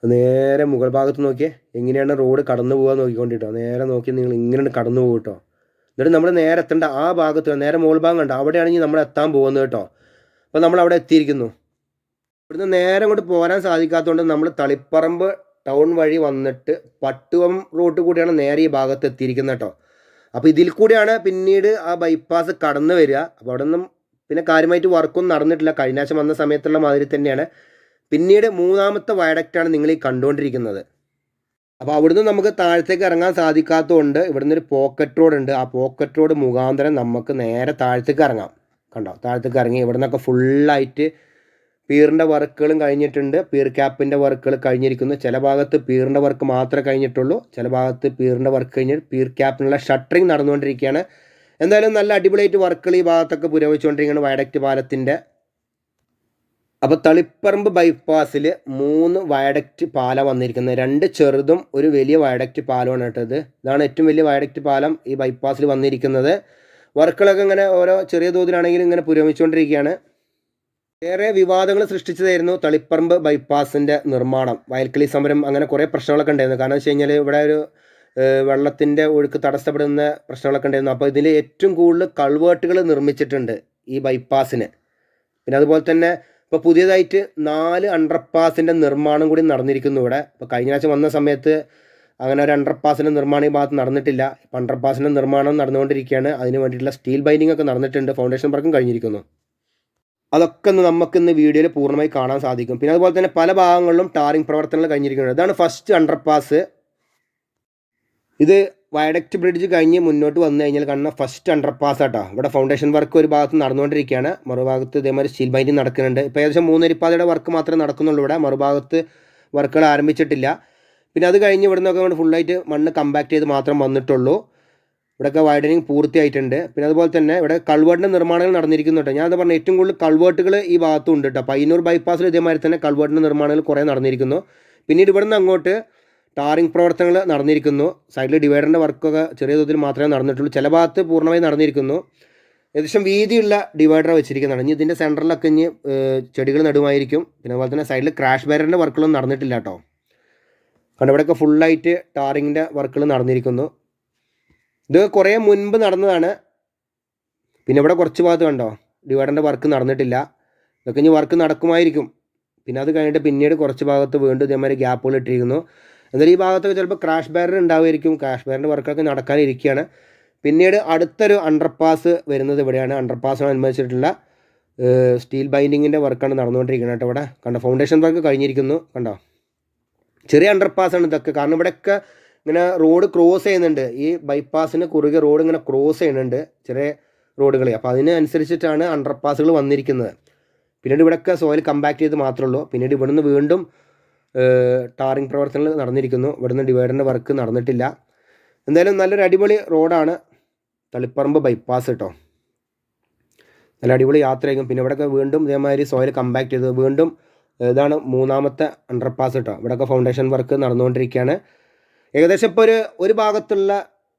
നേരെ മുകൾ ഭാഗത്ത് നോക്കിയേ. എങ്ങനെയാണ് റോഡ് കടന്നു പോകാൻ നോക്കിക്കൊണ്ടിട്ടോ. നേരെ നോക്കി നിങ്ങൾ ഇങ്ങനെ കടന്നു പോകും കേട്ടോ. എന്നിട്ട് നമ്മൾ നേരെ എത്തേണ്ട ആ ഭാഗത്ത് നേരെ മുകൾ ഭാഗം കണ്ടോ? അവിടെയാണെങ്കിൽ നമ്മൾ എത്താൻ പോകുന്നത് കേട്ടോ. അപ്പോൾ നമ്മൾ അവിടെ എത്തിയിരിക്കുന്നു. ഇവിടുന്ന് നേരെ അങ്ങോട്ട് പോരാൻ സാധിക്കാത്തതുകൊണ്ട് നമ്മൾ തളിപ്പറമ്പ് ടൗൺ വഴി വന്നിട്ട് പട്ടുവം റോട്ട് കൂടിയാണ് നേരെ ഈ ഭാഗത്ത് എത്തിയിരിക്കുന്നത് കേട്ടോ. അപ്പോൾ ഇതിൽ കൂടിയാണ് പിന്നീട് ആ ബൈപ്പാസ് കടന്നു വരിക. അപ്പോൾ അവിടെ നിന്നും പിന്നെ കാര്യമായിട്ട് വർക്കൊന്നും നടന്നിട്ടില്ല. കഴിഞ്ഞ ആഴ്ച വന്ന സമയത്തുള്ള മാതിരി തന്നെയാണ്. പിന്നീട് മൂന്നാമത്തെ വയഡക്റ്റാണ് നിങ്ങൾ ഈ കണ്ടുകൊണ്ടിരിക്കുന്നത്. അപ്പോൾ അവിടുന്ന് നമുക്ക് താഴത്തേക്ക് ഇറങ്ങാൻ സാധിക്കാത്തതുകൊണ്ട് ഇവിടുന്ന് ഒരു പോക്കറ്റ് റോഡ് ഉണ്ട്. ആ പോക്കറ്റ് റോഡ് മുഖാന്തരം നമുക്ക് നേരെ താഴത്തേക്ക് ഇറങ്ങാം. കണ്ടോ? താഴത്തേക്ക് ഇറങ്ങി ഇവിടെ നിന്നൊക്കെ ഫുള്ളായിട്ട് പീറിന്റെ വർക്കുകളും കഴിഞ്ഞിട്ടുണ്ട്. പീർ ക്യാപ്പിന്റെ വർക്കുകൾ കഴിഞ്ഞിരിക്കുന്നു. ചില ഭാഗത്ത് പീറിന്റെ വർക്ക് മാത്രമേ കഴിഞ്ഞിട്ടുള്ളൂ. ചില ഭാഗത്ത് പീറിന്റെ വർക്ക് കഴിഞ്ഞിട്ട് പീർ ക്യാപ്പിനുള്ള ഷട്ടറിങ് നടന്നുകൊണ്ടിരിക്കുകയാണ്. എന്തായാലും നല്ല അടിപൊളിയായിട്ട് വർക്കുകൾ ഈ ഭാഗത്തൊക്കെ പുരോഗമിച്ചുകൊണ്ടിരിക്കുകയാണ് വയഡക്റ്റ് പാലത്തിന്റെ. അപ്പോൾ തളിപ്പറമ്പ് ബൈപ്പാസിൽ മൂന്ന് വയഡക്റ്റ് പാലം വന്നിരിക്കുന്നത്. രണ്ട് ചെറുതും ഒരു വലിയ വയഡക്റ്റ് പാലമാണ് കേട്ടത് ഇതാണ് ഏറ്റവും വലിയ വയഡക്റ്റ് പാലം ഈ ബൈപ്പാസിൽ വന്നിരിക്കുന്നത്. വർക്കുകളൊക്കെ ഇങ്ങനെ ഓരോ ചെറിയ തോതിലാണെങ്കിലും ഇങ്ങനെ പുരോഗമിച്ചുകൊണ്ടിരിക്കുകയാണ്. ഏറെ വിവാദങ്ങൾ സൃഷ്ടിച്ചതായിരുന്നു തളിപ്പറമ്പ് ബൈപ്പാസിന്റെ നിർമ്മാണം. വയൽക്കിളി സമരം അങ്ങനെ കുറേ പ്രശ്നങ്ങളൊക്കെ ഉണ്ടായിരുന്നു. കാരണം വെച്ച് കഴിഞ്ഞാൽ ഇവിടെ ഒരു വെള്ളത്തിന്റെ ഒഴുക്ക് തടസ്സപ്പെടുന്ന പ്രശ്നങ്ങളൊക്കെ ഉണ്ടായിരുന്നു. അപ്പോൾ ഇതിൽ ഏറ്റവും കൂടുതൽ കൾവേർട്ടുകൾ നിർമ്മിച്ചിട്ടുണ്ട് ഈ ബൈപ്പാസിന്. പിന്നെ അതുപോലെ തന്നെ ഇപ്പോൾ പുതിയതായിട്ട് നാല് അണ്ടർപാസിന്റെ നിർമ്മാണം കൂടി നടന്നിരിക്കുന്നു ഇവിടെ. ഇപ്പോൾ കഴിഞ്ഞ ആഴ്ച വന്ന സമയത്ത് അങ്ങനെ ഒരു അണ്ടർപാസിന്റെ നിർമ്മാണം ഈ ഭാഗത്ത് നടന്നിട്ടില്ല. ഇപ്പോൾ അണ്ടർപാസിന്റെ നിർമ്മാണം നടന്നുകൊണ്ടിരിക്കുകയാണ്. അതിന് വേണ്ടിയിട്ടുള്ള സ്റ്റീൽ ബൈൻഡിംഗ് ഒക്കെ നടന്നിട്ടുണ്ട്. ഫൗണ്ടേഷൻ വർക്കും കഴിഞ്ഞിരിക്കുന്നു. അതൊക്കെ ഒന്ന് നമുക്കിന്ന് വീഡിയോയിൽ പൂർണമായി കാണാൻ സാധിക്കും. പിന്നെ അതുപോലെ തന്നെ പല ഭാഗങ്ങളിലും ടാറിംഗ് പ്രവർത്തനങ്ങൾ കഴിഞ്ഞിരിക്കുന്നത് ഇതാണ് ഫസ്റ്റ് അണ്ടർപാസ്. ഇത് വയഡക്റ്റ് ബ്രിഡ്ജ് കഴിഞ്ഞ് മുന്നോട്ട് വന്നു കഴിഞ്ഞാൽ കാണുന്ന ഫസ്റ്റ് അണ്ടർപാസ് ആട്ടോ. ഇവിടെ ഫൗണ്ടേഷൻ വർക്ക് ഒരു ഭാഗത്ത് നടന്നുകൊണ്ടിരിക്കുകയാണ്. മറുഭാഗത്ത് ഇതേമാതിരി സ്റ്റീൽ ബൈൻഡിങ് നടക്കുന്നുണ്ട്. ഇപ്പോൾ ഏകദേശം മൂന്നരിപ്പാതയുടെ വർക്ക് മാത്രമേ നടക്കുന്നുള്ളൂ ഇവിടെ. മറുഭാഗത്ത് വർക്കുകൾ ആരംഭിച്ചിട്ടില്ല. പിന്നെ അത് കഴിഞ്ഞ് ഇവിടെ നിന്നൊക്കെ ഫുള്ളായിട്ട് മണ്ണ് കമ്പാക്ട് ചെയ്ത് മാത്രം വന്നിട്ടുള്ളൂ. ഇവിടെയൊക്കെ വൈഡനിങ് പൂർത്തിയായിട്ടുണ്ട്. പിന്നെ അതുപോലെ തന്നെ ഇവിടെ കൾവേർട്ടിന്റെ നിർമ്മാണങ്ങൾ നടന്നിരിക്കുന്നുണ്ട്. ഞാൻ അത് പറഞ്ഞ ഏറ്റവും കൂടുതൽ കൾവേർട്ടുകൾ ഈ ഭാഗത്തും ഉണ്ട് കേട്ടോ പയ്യന്നൂർ ബൈപ്പാസിൽ ഇതേമാതിരി തന്നെ കൾവേർട്ടിന്റെ നിർമ്മാണങ്ങൾ കുറേ നടന്നിരിക്കുന്നു. പിന്നീട് ഇവിടെ നിന്ന് അങ്ങോട്ട് ടാറിംഗ് പ്രവർത്തനങ്ങൾ നടന്നിരിക്കുന്നു. സൈഡിൽ ഡിവൈഡറിന്റെ വർക്കൊക്കെ ചെറിയ തോതിൽ മാത്രമേ നടന്നിട്ടുള്ളൂ. ചില ഭാഗത്ത് പൂർണമായി നടന്നിരിക്കുന്നു. ഏകദേശം വീതിയുള്ള ഡിവൈഡർ വെച്ചിരിക്കുന്നതാണ് ഇനി ഇതിന്റെ സെന്ററിലൊക്കെ ഇനി ചെടികൾ നടുമായിരിക്കും. പിന്നെ അതുപോലെ തന്നെ സൈഡിൽ ക്രാഷ് ബാരറിന്റെ വർക്കുകളൊന്നും നടന്നിട്ടില്ല കേട്ടോ കാരണം ഇവിടെയൊക്കെ ഫുള്ളായിട്ട് ടാറിങ്ങിന്റെ വർക്കുകൾ നടന്നിരിക്കുന്നു. ഇത് കുറേ മുൻപ് നടന്നതാണ്. പിന്നെ ഇവിടെ കുറച്ച് ഭാഗത്ത് കണ്ടോ? ഡിവൈഡറിന്റെ വർക്ക് നടന്നിട്ടില്ല. ഇതൊക്കെ ഇനി വർക്ക് നടക്കുമായിരിക്കും. പിന്നെ അത് കഴിഞ്ഞിട്ട് പിന്നീട് കുറച്ച് ഭാഗത്ത് വീണ്ടും ഇതേമാതിരി ഗ്യാപ്പുകൾ ഇട്ടിരിക്കുന്നു. എന്നാൽ ഈ ഭാഗത്തൊക്കെ ചിലപ്പോൾ ക്രാഷ് ബാരർ ഉണ്ടാവുമായിരിക്കും. ക്രാഷ് ബാരറിന്റെ വർക്കൊക്കെ നടക്കാനിരിക്കുകയാണ്. പിന്നീട് അടുത്തൊരു അണ്ടർപാസ് വരുന്നത് ഇവിടെയാണ്. അണ്ടർപാസിനനുബന്ധിച്ചിട്ടുള്ള സ്റ്റീൽ ബൈൻഡിങ്ങിന്റെ വർക്കാണ് നടന്നുകൊണ്ടിരിക്കുന്നത് കേട്ടോ ഇവിടെ. കണ്ടോ? ഫൗണ്ടേഷൻ വർക്ക് കഴിഞ്ഞിരിക്കുന്നു. കണ്ടോ? ചെറിയ അണ്ടർപാസാണ് ഇതൊക്കെ. കാരണം ഇവിടെയൊക്കെ ഇങ്ങനെ റോഡ് ക്രോസ് ചെയ്യുന്നുണ്ട്. ഈ ബൈപ്പാസിന് കുറുകെ റോഡ് ഇങ്ങനെ ക്രോസ് ചെയ്യുന്നുണ്ട് ചെറിയ റോഡുകൾ അപ്പോൾ അതിനനുസരിച്ചിട്ടാണ് അണ്ടർപാസുകൾ വന്നിരിക്കുന്നത്. പിന്നീട് ഇവിടെയൊക്കെ സോയിൽ കമ്പാക്ട് ചെയ്ത് മാത്രമേ ഉള്ളൂ. പിന്നീട് ഇവിടുന്ന് വീണ്ടും ടാറിങ് പ്രവർത്തനങ്ങൾ നടന്നിരിക്കുന്നു. ഇവിടുന്ന് ഡിവൈഡറിന്റെ വർക്ക് നടന്നിട്ടില്ല. എന്തായാലും നല്ലൊരു അടിപൊളി റോഡാണ് തളിപ്പറമ്പ് ബൈപ്പാസ് കേട്ടോ നല്ല അടിപൊളി യാത്രയായിരിക്കും. പിന്നെ ഇവിടെയൊക്കെ വീണ്ടും ഇതേമാതിരി സോയിൽ കമ്പാക്ട് ചെയ്ത് വീണ്ടും ഇതാണ് മൂന്നാമത്തെ അണ്ടർപാസ് കേട്ടോ ഇവിടെയൊക്കെ ഫൗണ്ടേഷൻ വർക്ക് നടന്നുകൊണ്ടിരിക്കുകയാണ്. ഏകദേശം ഇപ്പോൾ ഒരു ഒരു ഭാഗത്തുള്ള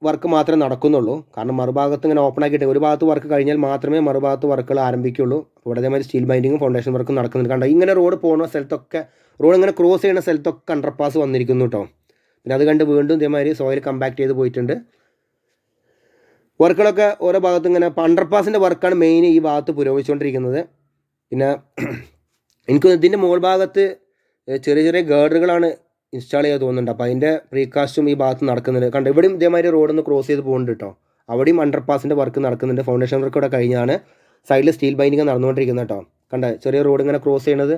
വർക്ക് മാത്രമേ നടക്കുന്നുള്ളൂ. കാരണം മറുഭാഗത്ത് ഇങ്ങനെ ഓപ്പൺ ആക്കിയിട്ട് ഒരു ഭാഗത്ത് വർക്ക് കഴിഞ്ഞാൽ മാത്രമേ മറുഭാഗത്ത് വർക്കുകൾ ആരംഭിക്കുള്ളൂ. ഇവിടെ അതേമാതിരി സ്റ്റീൽ ബൈൻഡിങ്ങും ഫൗണ്ടേഷൻ വർക്കും നടക്കുന്നുണ്ട്. കണ്ടോ? ഇങ്ങനെ റോഡ് പോകുന്ന സ്ഥലത്തൊക്കെ റോഡ് ഇങ്ങനെ ക്രോസ് ചെയ്യുന്ന സ്ഥലത്തൊക്കെ അണ്ടർപാസ് വന്നിരിക്കുന്നു കേട്ടോ പിന്നെ അത് കണ്ട് വീണ്ടും ഇതേമാതിരി സോയിൽ കമ്പാക്ട് ചെയ്ത് പോയിട്ടുണ്ട്. വർക്കുകളൊക്കെ ഓരോ ഭാഗത്തും ഇങ്ങനെ അണ്ടർപാസിന്റെ വർക്കാണ് മെയിൻ ഈ ഭാഗത്ത് പുരോഗമിച്ചുകൊണ്ടിരിക്കുന്നത്. പിന്നെ എനിക്ക് ഇതിന്റെ മുകൾ ഭാഗത്ത് ചെറിയ ചെറിയ ഗേർഡറുകളാണ് ഇൻസ്റ്റാൾ ചെയ്യാൻ തോന്നുന്നുണ്ട്. അപ്പോൾ അതിന്റെ പ്രീകാസ്റ്റും ഈ ഭാഗത്ത് നടക്കുന്നുണ്ട്. കണ്ടോ ഇവിടെയും ഇതേമാതിരി ഒന്ന് ക്രോസ് ചെയ്ത് പോകുന്നുണ്ട് കേട്ടോ അവിടെയും അണ്ടർപാസിന്റെ വർക്ക് നടക്കുന്നുണ്ട്. ഫൗണ്ടേഷൻ വർക്ക് ഇവിടെ കഴിഞ്ഞാണ്. സൈഡിൽ സ്റ്റീൽ ബൈൻഡിങ് നടന്നുകൊണ്ടിരിക്കുന്നത് കേട്ടോ കണ്ടോ ചെറിയ റോഡ് ഇങ്ങനെ ക്രോസ് ചെയ്യണത്.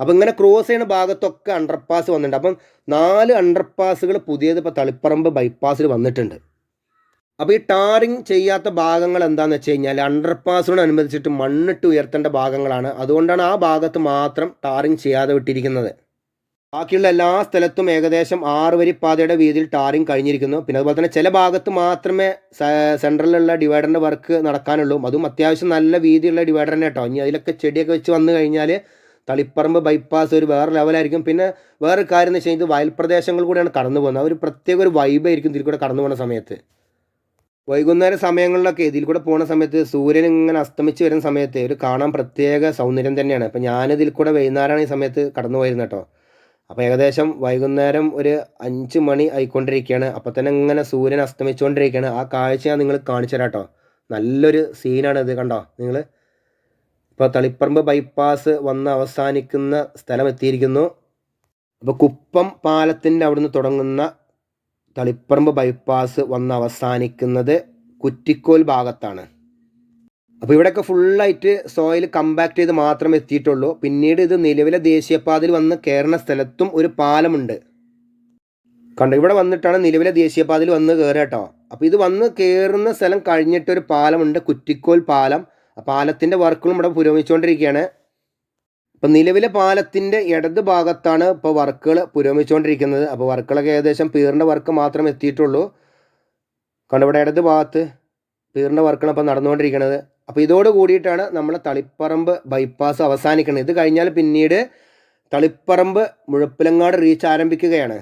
അപ്പോൾ ഇങ്ങനെ ക്രോസ് ചെയ്യുന്ന ഭാഗത്തൊക്കെ അണ്ടർപാസ് വന്നിട്ടുണ്ട്. അപ്പം നാല് അണ്ടർപാസുകൾ പുതിയത് ഇപ്പോൾ തളിപ്പറമ്പ് ബൈപ്പാസിൽ വന്നിട്ടുണ്ട്. അപ്പോൾ ഈ ടാറിങ് ചെയ്യാത്ത ഭാഗങ്ങൾ എന്താണെന്ന് വെച്ച് കഴിഞ്ഞാൽ അണ്ടർപാസിനോടനുബന്ധിച്ചിട്ട് മണ്ണിട്ട് ഉയർത്തേണ്ട ഭാഗങ്ങളാണ്. അതുകൊണ്ടാണ് ആ ഭാഗത്ത് മാത്രം ടാറിങ് ചെയ്യാതെ വിട്ടിരിക്കുന്നത്. ബാക്കിയുള്ള എല്ലാ സ്ഥലത്തും ഏകദേശം ആറ് വരി പാതയുടെ വീതിയിൽ ടാറിങ് കഴിഞ്ഞിരിക്കുന്നു. പിന്നെ അതുപോലെ തന്നെ ചില ഭാഗത്ത് മാത്രമേ സെൻട്രലിലുള്ള ഡിവൈഡറിന്റെ വർക്ക് നടക്കാനുള്ളൂ. അതും അത്യാവശ്യം നല്ല വീതിയുള്ള ഡിവൈഡർ തന്നെ കേട്ടോ. ഇനി അതിലൊക്കെ ചെടിയൊക്കെ വെച്ച് വന്നു കഴിഞ്ഞാൽ തളിപ്പറമ്പ് ബൈപ്പാസ് ഒരു വേറെ ലെവലായിരിക്കും. പിന്നെ വേറെ കാര്യം എന്ന് വെച്ച് കഴിഞ്ഞാൽ ഇത് വയൽ പ്രദേശങ്ങൾ കൂടെയാണ് കടന്നു പോകുന്നത്. ഒരു പ്രത്യേക ഒരു വൈബായിരിക്കും ഇതിൽ കൂടെ കടന്നു പോകുന്ന സമയത്ത്. വൈകുന്നേര സമയങ്ങളിലൊക്കെ ഇതിൽ കൂടെ പോകുന്ന സമയത്ത് സൂര്യൻ ഇങ്ങനെ അസ്തമിച്ച് വരുന്ന സമയത്ത് ഒരു കാണാൻ പ്രത്യേക സൗന്ദര്യം തന്നെയാണ്. അപ്പം ഞാനിതിൽ കൂടെ വൈകുന്നേരമാണ് ഈ സമയത്ത് കടന്നു പോയിരുന്നു കേട്ടോ. അപ്പോൾ ഏകദേശം വൈകുന്നേരം ഒരു അഞ്ച് മണി ആയിക്കൊണ്ടിരിക്കുകയാണ്. അപ്പോൾ തന്നെ ഇങ്ങനെ സൂര്യൻ അസ്തമിച്ചുകൊണ്ടിരിക്കുകയാണ്. ആ കാഴ്ച ഞാൻ നിങ്ങൾ കാണിച്ചു തരാം കേട്ടോ നല്ലൊരു സീനാണ് ഇത് കണ്ടോ? നിങ്ങൾ ഇപ്പോൾ തളിപ്പറമ്പ് ബൈപ്പാസ് വന്ന് അവസാനിക്കുന്ന സ്ഥലം എത്തിയിരിക്കുന്നു അപ്പോൾ കുപ്പം പാലത്തിന്റെ അവിടുന്ന് തുടങ്ങുന്ന തളിപ്പറമ്പ് ബൈപ്പാസ് വന്ന് അവസാനിക്കുന്നത് കുറ്റിക്കോൽ ഭാഗത്താണ്. അപ്പോൾ ഇവിടെയൊക്കെ ഫുള്ളായിട്ട് സോയിൽ കമ്പാക്ട് ചെയ്ത് മാത്രം എത്തിയിട്ടുള്ളൂ. പിന്നീട് ഇത് നിലവിലെ ദേശീയപാതയിൽ വന്ന് കയറുന്ന സ്ഥലത്തും ഒരു പാലമുണ്ട്. കണ്ടോ? ഇവിടെ വന്നിട്ടാണ് നിലവിലെ ദേശീയപാതയിൽ വന്ന് കയറുക കേട്ടോ. അപ്പോൾ ഇത് വന്ന് കയറുന്ന സ്ഥലം കഴിഞ്ഞിട്ട് ഒരു പാലമുണ്ട് കുറ്റിക്കോൽ പാലം. ആ പാലത്തിന്റെ വർക്കുകളും ഇവിടെ പുരോഗമിച്ചുകൊണ്ടിരിക്കുകയാണ്. ഇപ്പം നിലവിലെ പാലത്തിന്റെ ഇടത് ഭാഗത്താണ് ഇപ്പോൾ വർക്കുകൾ പുരോഗമിച്ചുകൊണ്ടിരിക്കുന്നത്. അപ്പോൾ വർക്കുകളൊക്കെ ഏകദേശം പീറിന്റെ വർക്ക് മാത്രം എത്തിയിട്ടുള്ളൂ. കണ്ടോ? ഇവിടെ ഇടത് ഭാഗത്ത് പീറിന്റെ വർക്കാണ് ഇപ്പോൾ നടന്നുകൊണ്ടിരിക്കുന്നത്. അപ്പോൾ ഇതോട് കൂടിയിട്ടാണ് നമ്മൾ തളിപ്പറമ്പ് ബൈപ്പാസ് അവസാനിക്കുന്നത് ഇത് കഴിഞ്ഞാൽ പിന്നീട് തളിപ്പറമ്പ് മുഴപ്പിലങ്ങാട് റീച്ച് ആരംഭിക്കുകയാണ്.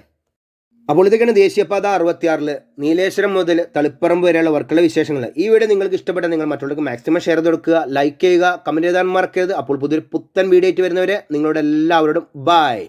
അപ്പോൾ ഇതൊക്കെയാണ് ദേശീയപാത അറുപത്തിയാറിൽ നീലേശ്വരം മുതൽ തളിപ്പറമ്പ് വരെയുള്ള വർക്കുള്ള വിശേഷങ്ങൾ. ഈ വീഡിയോ നിങ്ങൾക്ക് ഇഷ്ടപ്പെട്ട നിങ്ങൾ മറ്റുള്ളവർക്ക് മാക്സിമം ഷെയർ കൊടുക്കുക ലൈക്ക് ചെയ്യുക കമന്റ് ചെയ്താൽ മറക്കരുത് അപ്പോൾ പുതിയൊരു പുത്തൻ വീഡിയോ ആയിട്ട് വരുന്നവരെ നിങ്ങളോട് എല്ലാവരോടും ബായ്